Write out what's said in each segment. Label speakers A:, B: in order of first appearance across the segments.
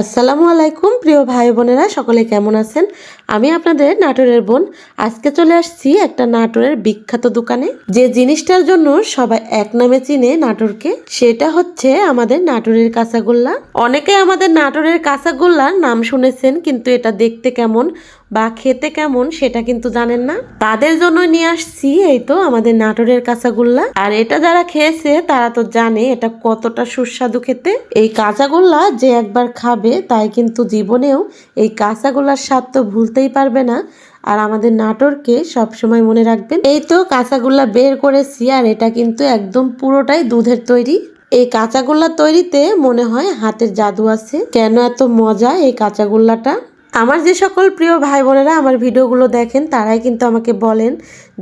A: আসসালামু আলাইকুম, প্রিয় ভাই বোনেরা, সকলে কেমন আছেন? আমি আপনাদের নাটোরের বোন। আজকে চলে আসছি একটা নাটোরের বিখ্যাত দোকানে। যে জিনিসটার জন্য সবাই এক নামে চিনে নাটোরকে, সেটা হচ্ছে আমাদের নাটোরের কাঁচাগোল্লা। অনেকে আমাদের নাটোরের কাঁচাগোল্লার নাম শুনেছেন, কিন্তু এটা দেখতে কেমন? বা খেতে কেমন সেটা কিন্তু জানেন না। তাদের জন্য নিয়ে আসছি এই তো আমাদের নাটোরের কাঁচাগোল্লা। আর এটা যারা খেয়েছে, তারা তো জানে এটা কতটা সুস্বাদু খেতে। এই কাঁচাগোল্লা যে একবার খাবে, তাই কিন্তু জীবনেও এই কাঁচাগোল্লার স্বাদ তো ভুলতেই পারবে না। আর আমাদের নাটোরকে সবসময় মনে রাখবেন, এই তো কাঁচাগোল্লা বের করেছি আর এটা কিন্তু একদম পুরোটাই দুধের তৈরি। এই কাঁচাগোল্লা তৈরিতে মনে হয় হাতের জাদু আছে। কেন এত মজা এই কাঁচাগোল্লাটা? আমার যে সকল প্রিয় ভাই বোনেরা আমার ভিডিওগুলো দেখেন, তারাই কিন্তু আমাকে বলেন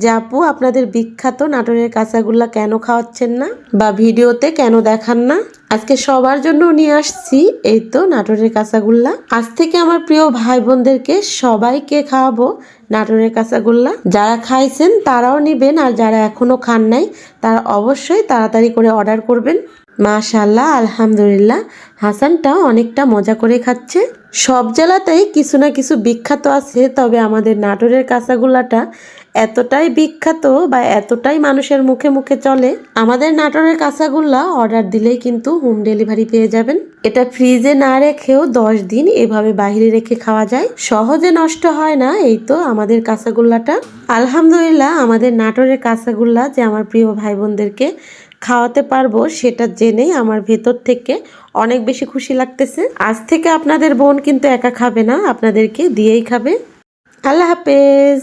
A: যে, আপু, আপনাদের বিখ্যাত নাটোরের কাঁচাগুল্লা কেন খাওয়াচ্ছেন না? বা ভিডিওতে কেন দেখান না? আজকে সবার জন্য নিয়ে আসছি এই তো নাটোরের কাঁচাগুল্লা। আজ থেকে আমার প্রিয় ভাই বোনদেরকে সবাইকে খাওয়াবো নাটোরের কাঁচাগোল্লা। যারা খাইছেন, তারাও নেবেন, আর যারা এখনও খান নাই, তারা অবশ্যই তাড়াতাড়ি করে অর্ডার করবেন। মাশাল্লাহ আলহামদুলিল্লাহ। হাসানটাও অনেকটা মজা করে খাচ্ছে। সব জেলাতেই কিছু না কিছু বিখ্যাত আছে, তবে আমাদের নাটোরের কাঁচাগোল্লাটা এতটাই বিখ্যাত বা এতটাই মানুষের মুখে মুখে চলে, আমাদের নাটোরের কাঁচাগোল্লা অর্ডার দিলেই কিন্তু হোম ডেলিভারি পেয়ে যাবেন। এটা ফ্রিজে না রেখেও দশ দিন এভাবে বাইরে রেখে খাওয়া যায়। সহজে নষ্ট হয় না, এই তো আমাদের কাঁচাগোল্লাটা। আলহামদুলিল্লাহ, আমাদের নাটোরের কাঁচাগোল্লা যে আমার প্রিয় ভাই বোনদেরকে খাওয়াতে পারব, সেটা জেনেই আমার ভেতর থেকে অনেক বেশি খুশি লাগতেছে। আজ থেকে আপনাদের বোন কিন্তু একা খাবে না, আপনাদেরকে দিয়েই খাবে। আল্লাহ হাফেজ।